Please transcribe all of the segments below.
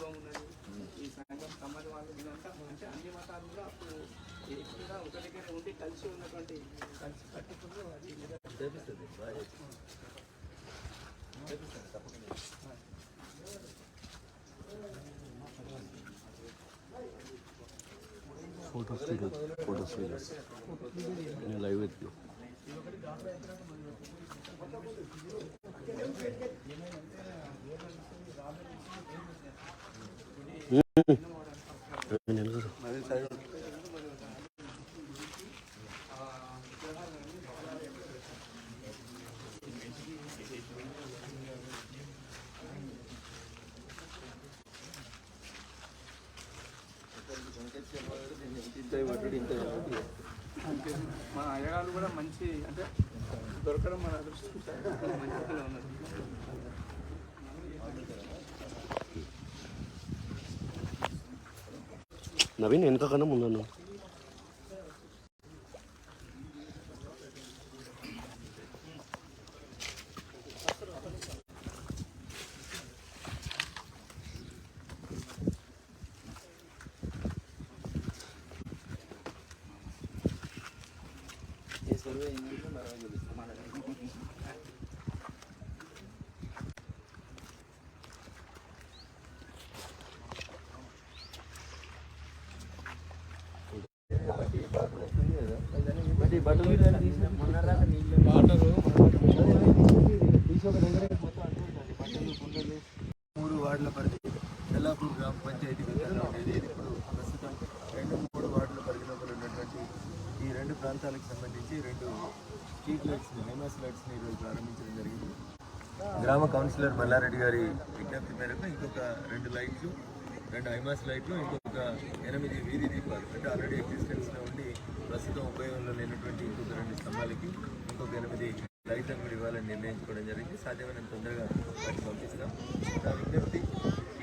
అనుభవం ఉన్నది ఈ సంఘం సమాజ వాళ్ళు ఇదంతా అంటే అన్ని మతాలు కూడా అప్పుడు ఎక్కువగా ఒక దగ్గర ఉండి కలిసి ఉన్నటువంటి కలిసి కట్టుకుంటూ అది చేపిస్తుంది బాగా చేపిస్తుంది. చేపిస్తుంది తప్పకుండా ఫోటోస్ వీడియోస్ ఫోటోస్ వీడియోస్ నేను లైవ్ ఎత్తి మన కదా అయ్యగారు కూడా మంచి అంటే దొరకడం మన అదృష్టం. మంచి ఉన్నారు. నవీన్ వెనక కన్నా ముందన్న ఈ సర్వే మూడు వార్డుల పరిధి ఎల్లాపూర్ గ్రామ పంచాయతీ విధానం ఉండేది ఇప్పుడు ప్రస్తుతం రెండు మూడు వార్డుల పరిధి లోపల ఉన్నటువంటి ఈ రెండు ప్రాంతాలకు సంబంధించి రెండు స్ట్రీట్ లైట్స్ హైమాస్ లైట్స్ ఈరోజు ప్రారంభించడం జరిగింది. గ్రామ కౌన్సిలర్ మల్లారెడ్డి గారి విజ్ఞప్తి మేరకు ఇంకొక రెండు లైట్లు రెండు ఐమాస్ లైట్లు ఇంకొక ఎనిమిది వీధి దీపాలు అంటే ఆల్రెడీ ఎగ్జిస్టెన్స్లో ఉండి ప్రస్తుతం ఉపయోగంలో లేనటువంటి ఇంకొక రెండు స్తంభాలకి ఇంకొక ఎనిమిది లైట్లను కూడా ఇవ్వాలని నిర్ణయించుకోవడం జరిగింది. సాధ్యమైనంత తొందరగా వాటిని పంపిస్తాం. నా విజ్ఞప్తి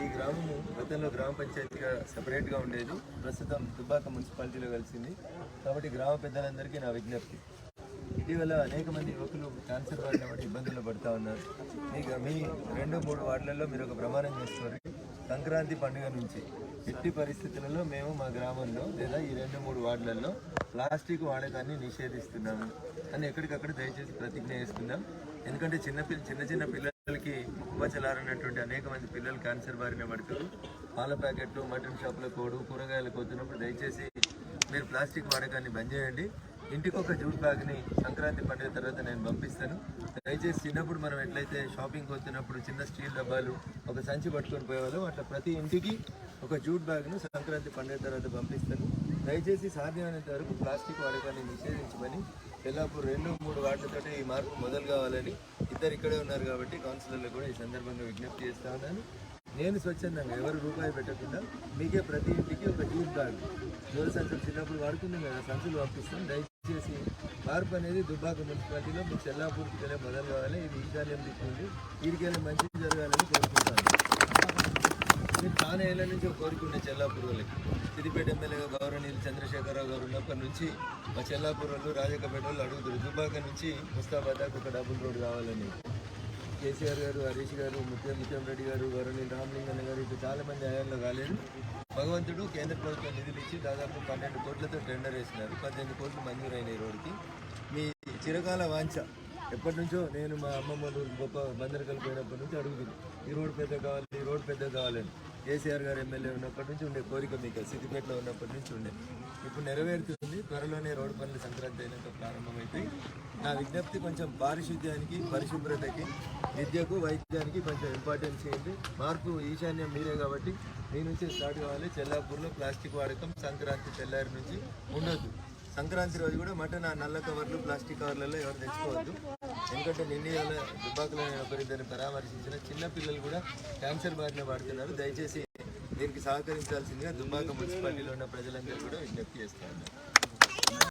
ఈ గ్రామము గతంలో గ్రామ పంచాయతీగా సపరేట్గా ఉండేది. ప్రస్తుతం దుబ్బాక మున్సిపాలిటీలో కలిసింది. కాబట్టి గ్రామ పెద్దలందరికీ నా విజ్ఞప్తి. ఇటీవల అనేక మంది యువకులు క్యాన్సర్ వాడిన ఇబ్బందులు పడుతూ ఉన్నారు. మీకు మీ రెండు మూడు వార్డులలో మీరు ఒక ప్రమాణం చేసుకోండి సంక్రాంతి పండుగ నుంచి ఎట్టి పరిస్థితులలో మేము మా గ్రామంలో లేదా ఈ రెండు మూడు వార్డులలో ప్లాస్టిక్ వాడకాన్ని నిషేధిస్తున్నాము. అని ఎక్కడికక్కడ దయచేసి ప్రతిజ్ఞ చేస్తున్నాం. ఎందుకంటే చిన్న పిల్ల చిన్న చిన్న పిల్లలకి ఉపచలారనటువంటి అనేక మంది పిల్లలు క్యాన్సర్ బారిన పడతారు పాల ప్యాకెట్లు మటన్ షాపుల కోడు కూరగాయలు కోతున్నప్పుడు దయచేసి మీరు ప్లాస్టిక్ వాడకాన్ని బంద్ చేయండి. ఇంటికి ఒక జూట్ బ్యాగ్ని సంక్రాంతి పండుగ తర్వాత నేను పంపిస్తాను. దయచేసి చిన్నప్పుడు మనం ఎట్లయితే షాపింగ్కి వచ్చినప్పుడు చిన్న స్టీల్ డబ్బాలు ఒక సంచి పట్టుకొని పోయేవాళ్ళం. అట్లా ప్రతి ఇంటికి ఒక జూట్ బ్యాగ్ను సంక్రాంతి పండుగ తర్వాత పంపిస్తాను. దయచేసి సాధ్యమైనంత వరకు ప్లాస్టిక్ వాడకాన్ని నిషేధించమని తెల్లాపూర్ రెండు మూడు వాటితో ఈ మార్పు మొదలు కావాలని ఇద్దరు ఇక్కడే ఉన్నారు కాబట్టి కౌన్సిలర్లు కూడా ఈ సందర్భంగా విజ్ఞప్తి చేస్తా ఉన్నాను. నేను స్వచ్ఛందంగా ఎవరు రూపాయి పెట్టకుండా మీకే ప్రతి ఇంటికి ఒక జూట్ బ్యాగ్. జోల సంచులు చిన్నప్పుడు వాడుకున్నాం కదా సంచులు పంపిస్తాం. దయచేసి మార్పు అనేది దుబ్బాక మున్సిపాలిటీలో మీ చెల్లాపూర్కి వెళ్ళే మొదలు కావాలి. ఇది ఈశాన్యం దిక్కుంది వీడికెళ్ళి మంచి జరగాలని కోరుకుంటాను. మీరు చాలా ఏళ్ళ నుంచి కోరుకునే చెల్లాపూర్ వాళ్ళకి. సిద్దిపేట ఎమ్మెల్యేగా గౌరవనీయులు చంద్రశేఖరరావు గారు ఉన్నప్పటి నుంచి మా చెల్లాపూర్ వాళ్ళు రాజకపేట వాళ్ళు అడుగుతారు దుబ్బాక నుంచి ముస్తాబాద్కి ఒక డబుల్ రోడ్ కావాలని. కేసీఆర్ గారు హరీష్ గారు ముత్యం ముత్యం రెడ్డి గారు వరుణి రామలింగన్న గారు ఇటు చాలా మంది హయాంలో కాలేదు. భగవంతుడు కేంద్ర ప్రభుత్వం నిధులు ఇచ్చి దాదాపు పన్నెండు కోట్లతో టెండర్ వేసినారు. పద్దెనిమిది కోట్లు మంజూరైన ఈ రోడ్డుకి. మీ చిరకాల వాంఛ. ఎప్పటి నుంచో నేను మా అమ్మమ్మ గొప్ప బందరకల్ పోయినప్పటి నుంచి అడుగుతుంది ఈ రోడ్ పెద్ద కావాలి ఈ రోడ్ పెద్ద కావాలని. కేసీఆర్ గారు ఎమ్మెల్యే ఉన్నప్పటి నుంచి ఉండే కోరిక మీకు సిద్దిపేటలో ఉన్నప్పటి నుంచి ఉండే. ఇప్పుడు నెరవేరుతుంది. త్వరలోనే రోడ్డు పనులు సంక్రాంతి అయినాక ప్రారంభమైతే నా విజ్ఞప్తి కొంచెం పారిశుద్ధ్యానికి పరిశుభ్రతకి విద్యకు వైద్యానికి కొంచెం ఇంపార్టెన్స్ ఇవ్వండి మార్పు ఈశాన్యం మీరే కాబట్టి మీ నుంచి స్టార్ట్ కావాలి. చెల్లాపూర్లో ప్లాస్టిక్ వాడకం సంక్రాంతి తెల్లారి నుంచి ఉండొద్దు. సంక్రాంతి రోజు కూడా మటన్ ఆ నల్ల కవర్లు ప్లాస్టిక్ కవర్లలో ఎవరు తెచ్చుకోవద్దు. ఎందుకంటే నిన్న ఇవాళ ఒకరిద్దరిని పరామర్శించిన చిన్న పిల్లలు కూడా క్యాన్సర్ బారిన పడుతున్నారు. దయచేసి దీనికి సహకరించాల్సిందిగా దుబ్బాక మున్సిపాలిటీలో ఉన్న ప్రజలందరూ కూడా విజ్ఞప్తి చేస్తాను